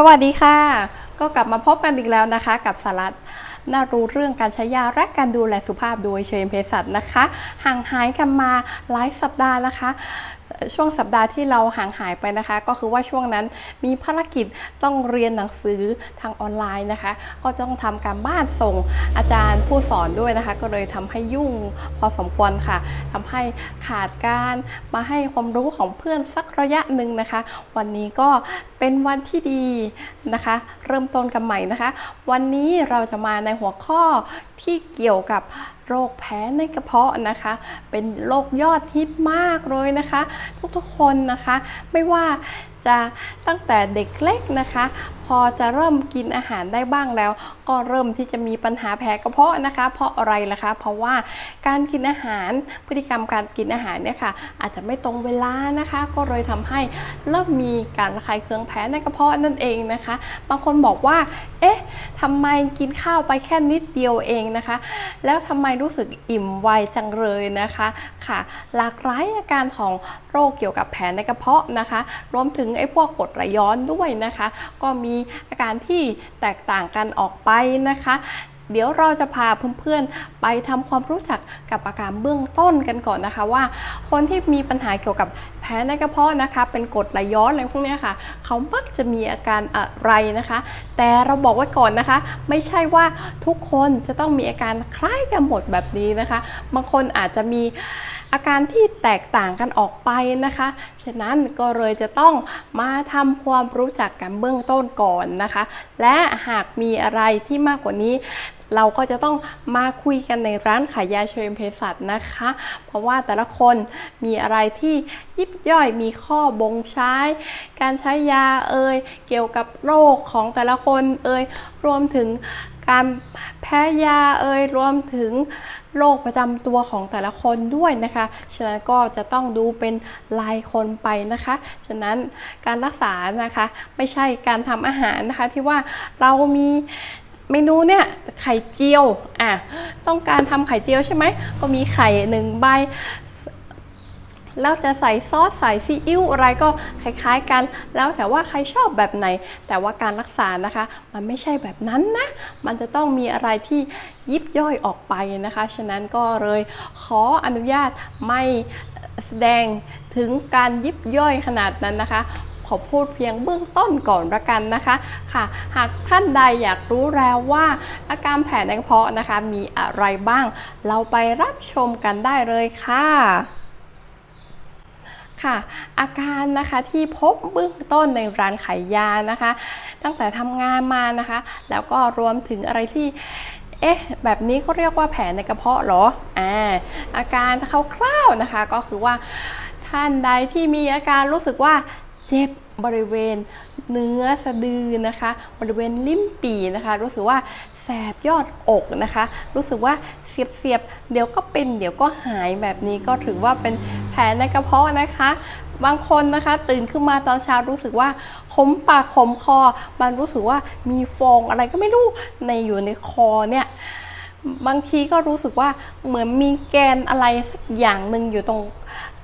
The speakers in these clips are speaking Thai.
สวัสดีค่ะ ก็กลับมาพบกันอีกแล้วนะคะ กับสาระน่ารู้เรื่องการใช้ยาและการดูแลสุขภาพโดยเชมเภสัชนะคะ ห่างหายกันมาหลายสัปดาห์นะคะ ช่วงสัปดาห์ที่เราห่างหายไปนะคะ ก็คือว่าช่วงนั้นมีภารกิจต้องเรียนหนังสือทางออนไลน์นะคะ ก็ต้องทำการบ้านส่งอาจารย์ผู้สอนด้วยนะคะ ก็เลยทำให้ยุ่งพอสมควรค่ะทำให้ขาดการมาให้ความรู้ของเพื่อนสักระยะหนึ่งนะคะ วันนี้ก็เป็นวันที่ดีนะคะ เริ่มต้นกันใหม่นะคะ วันนี้เราจะมาในหัวข้อที่เกี่ยวกับ โรคแพ้ในกระเพาะนะคะ เป็นโรคยอดฮิตมากเลยนะคะ ทุกๆคนนะคะ ไม่ว่าจะตั้งแต่เด็กเล็กนะคะ พอจะเริ่มกินอาหารได้บ้างแล้ว ก็เริ่มที่จะมีปัญหาแพ้กระเพาะนะคะ เพราะอะไรล่ะคะ เพราะว่าการกินอาหารพฤติกรรมการกินอาหารเนี่ยค่ะอาจจะไม่ตรงเวลานะคะ ก็เลยทำให้เริ่มมีการระคายเคืองแพ้ในกระเพาะนั่นเองนะคะ บางคนบอกว่า เอ๊ะทำไมกินข้าวไปแค่นิดเดียวเองนะคะ แล้วทำไมรู้สึกอิ่มไวจังเลยนะคะค่ะ หลากหลายอาการของโรคเกี่ยวกับแผลในกระเพาะนะคะ รวมถึงไอ้พวกกดไหลย้อนด้วยนะคะ ก็มีอาการที่แตกต่างกันออกไปนะคะ เดี๋ยวเราจะพาเพื่อนๆไปทำความรู้จักกับอาการเบื้องต้นกันก่อนนะคะว่า คนที่มีปัญหาเกี่ยวกับแพ้ในกระเพาะนะคะ เป็นกรดไหลย้อนอะไรพวกนี้ค่ะ เขามักจะมีอาการอะไรนะคะ แต่เราบอกไว้ก่อนนะคะ ไม่ใช่ว่าทุกคนจะต้องมีอาการคล้ายกันหมดแบบนี้นะคะ บางคนอาจจะมี อาการที่แตกต่างกันออกไปนะคะฉะนั้นก็เลยจะต้องมาทำความรู้จักกันเบื้องต้นก่อนนะคะ และหากมีอะไรที่มากกว่านี้เราก็จะต้องมาคุยกันในร้านขายยาเชยเภสัชนะคะ เพราะว่าแต่ละคนมีอะไรที่ยิบย่อยมีข้อบ่งใช้ การใช้ยาเอ่ยเกี่ยวกับโรคของแต่ละคนเอ่ยรวมถึงการแพ้ยาเอ่ยรวมถึง โรคประจำตัวของแต่ละคนด้วยนะคะ ฉะนั้นก็จะต้องดูเป็นรายคนไปนะคะ ฉะนั้นการรักษานะคะไม่ใช่การทำอาหารนะคะที่ว่าเรามีเมนูเนี่ยไข่เจียวอะต้องการทำไข่เจียวใช่ไหมก็มีไข่หนึ่งใบ แล้วจะใส่ซอสใส่ซีอิ๊วอะไรก็คล้ายๆกัน แล้วแต่ว่าใครชอบแบบไหน แต่ว่าการรักษานะคะ มันไม่ใช่แบบนั้นนะ มันจะต้องมีอะไรที่ยิบย่อยออกไปนะคะ ฉะนั้นก็เลยขออนุญาตไม่แสดงถึงการยิบย่อยขนาดนั้นนะคะขอพูดเพียงเบื้องต้นก่อนละกันนะคะค่ะ หากท่านใดอยากรู้แล้วว่า อาการแผลในกระเพาะนะคะมีอะไรบ้าง เราไปรับชมกันได้เลยค่ะ ค่ะ อาการนะคะที่พบเบื้องต้นในร้านขายยานะคะ ตั้งแต่ทำงานมานะคะ แล้วก็รวมถึงอะไรที่เอ๊ะ แบบนี้เขาเรียกว่าแผลในกระเพาะเหรออ่าอาการคร่าวๆนะคะ ก็คือว่าท่านใดที่มีอาการรู้สึกว่าเจ็บ บริเวณเนื้อสะดือนะคะ บริเวณลิ้มปีนะคะ รู้สึกว่าแสบยอดอกนะคะ รู้สึกว่าเสียบเสียบเดี๋ยวก็เป็นเดี๋ยวก็หายแบบนี้ก็ถือว่าเป็นแผลในกระเพาะนะคะ บางคนนะคะตื่นขึ้นมาตอนเช้ารู้สึกว่าขมปากขมคอ มันรู้สึกว่ามีฟองอะไรก็ไม่รู้ในอยู่ในคอเนี่ยบางทีก็รู้สึกว่าเหมือนมีแกนอะไรสักอย่างหนึ่งอยู่ตรง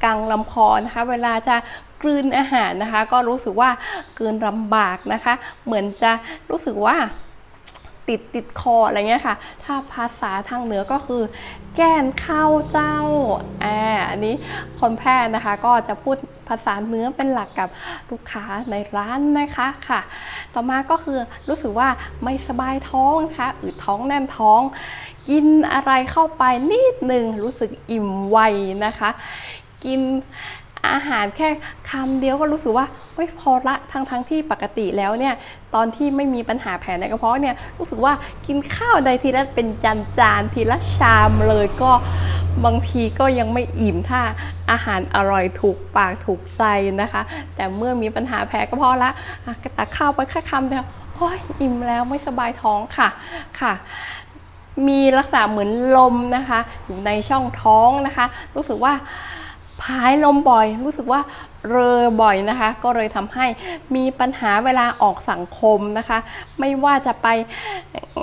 กลางลำคอนะคะ เวลาจะ กลืนอาหารนะคะ ก็รู้สึกว่ากลืนลำบากนะคะ เหมือนจะรู้สึกว่าติดติดคออะไรเงี้ยค่ะ ถ้าภาษาทางเหนือก็คือ แก้นข้าวเจ้าอ่าอันนี้คนแพร่นะคะก็จะพูดภาษาเหนือเป็นหลักกับลูกค้าในร้านนะคะค่ะ ต่อมาก็คือรู้สึกว่าไม่สบายท้องนะคะอืดท้องแน่นท้อง กินอะไรเข้าไปนิดหนึ่งรู้สึกอิ่มไวนะคะ กิน อาหารแค่คำเดียวก็รู้สึกว่าเฮ้ยพอละทั้งทั้งที่ปกติแล้วเนี่ยตอนที่ไม่มีปัญหาแผลในกระเพาะเนี่ยรู้สึกว่ากินข้าวใดทีละเป็นจานจานๆทีละชามเลยก็บางทีก็ยังไม่อิ่มถ้าอาหารอร่อยถูกปากถูกใจนะคะ แต่เมื่อมีปัญหาแผลกระเพาะละอะตักข้าวไปแค่คำเดียวโอ้ยอิ่มแล้วไม่สบายท้องค่ะค่ะมีลักษณะเหมือนลมนะคะอยู่ในช่องท้องนะคะ รู้สึกว่า พายลมบ่อย รู้สึกว่าเรอบ่อยนะคะ ก็เลยทำให้มีปัญหาเวลาออกสังคมนะคะ ไม่ว่าจะไป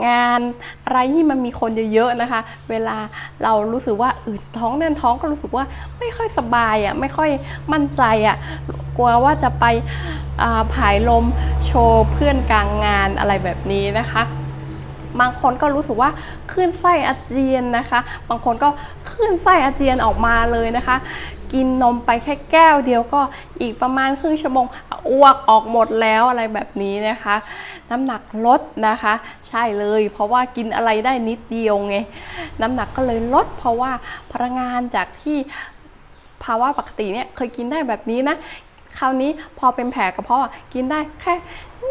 งานอะไรที่มันมีคนเยอะๆนะคะ เวลาเรารู้สึกว่าอืดท้องแน่นท้องก็รู้สึกว่าไม่ค่อยสบายอะไม่ค่อยมั่นใจอะกลัวว่าจะไปอ่าผายลมโชว์เพื่อนกลางงานอะไรแบบนี้นะคะบางคนก็รู้สึกว่าคลื่นไส้อาเจียนนะคะ บางคนก็คลื่นไส้อาเจียนออกมาเลยนะคะ กินนมไปแค่แก้วเดียวก็อีกประมาณครึ่งชั่วโมงอ้วกออกหมดแล้วอะไรแบบนี้นะคะ น้ำหนักลดนะคะ ใช่เลย เพราะว่ากินอะไรได้นิดเดียวไงน้ำหนักก็เลยลด เพราะว่าพลังงานจากที่ภาวะปกติเนี่ยเคยกินได้แบบนี้นะคราวนี้พอเป็นแผลกระเพาะกินได้แค่น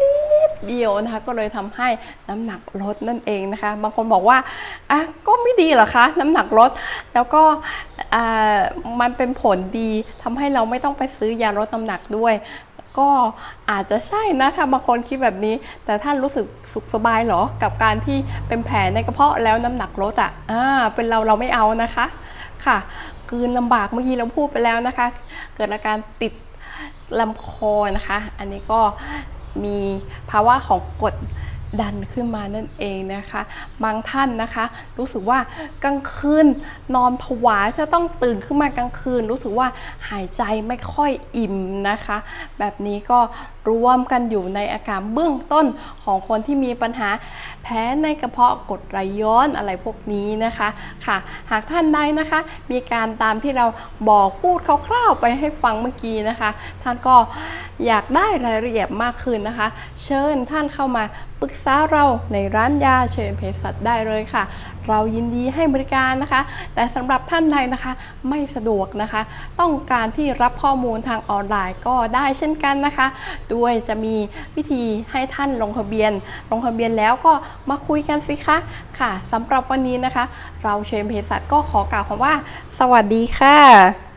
เดียวนะคะ ก็เลยทำให้น้ำหนักลดนั่นเองนะคะ บางคนบอกว่าอะก็ไม่ดีหรอคะน้ำหนักลด แล้วก็มันเป็นผลดีทำให้เราไม่ต้องไปซื้อยาลดน้ำหนักด้วยก็อาจจะใช่นะถ้าบางคนคิดแบบนี้ แต่ท่านรู้สึกสุขสบายหรอ กับการที่เป็นแผลในกระเพาะแล้วน้ำหนักลดอะอ่าเป็นเราเราไม่เอานะคะค่ะกืนลำบากเมื่อกี้เราพูดไปแล้วนะคะ เกิดอาการติดลำคอนะคะ อันนี้ก็ มีภาวะของกรด ดันขึ้นมานั่นเองนะคะ บางท่านนะคะ รู้สึกว่ากลางคืนนอนผวาจะต้องตื่นขึ้นมากลางคืน รู้สึกว่าหายใจไม่ค่อยอิ่มนะคะ แบบนี้ก็รวมกันอยู่ในอาการเบื้องต้นของคนที่มีปัญหาแพ้ในกระเพาะกรดไหลย้อนอะไรพวกนี้นะคะค่ะ หากท่านใดนะคะ มีการตามที่เราบอกพูดคร่าวๆไปให้ฟังเมื่อกี้นะคะ ท่านก็อยากได้รายละเอียดมากขึ้นนะคะ เชิญท่านเข้ามา ปรึกษาเราในร้านยาเชิญเภสัชได้เลยค่ะ เรายินดีให้บริการนะคะ แต่สำหรับท่านใดนะคะไม่สะดวกนะคะ ต้องการที่รับข้อมูลทางออนไลน์ก็ได้เช่นกันนะคะ ด้วยจะมีวิธีให้ท่านลงทะเบียน ลงทะเบียนแล้วก็มาคุยกันสิคะค่ะสำหรับวันนี้นะคะ เราเชนเภสัชก็ขอกล่าวคำว่า สวัสดีค่ะ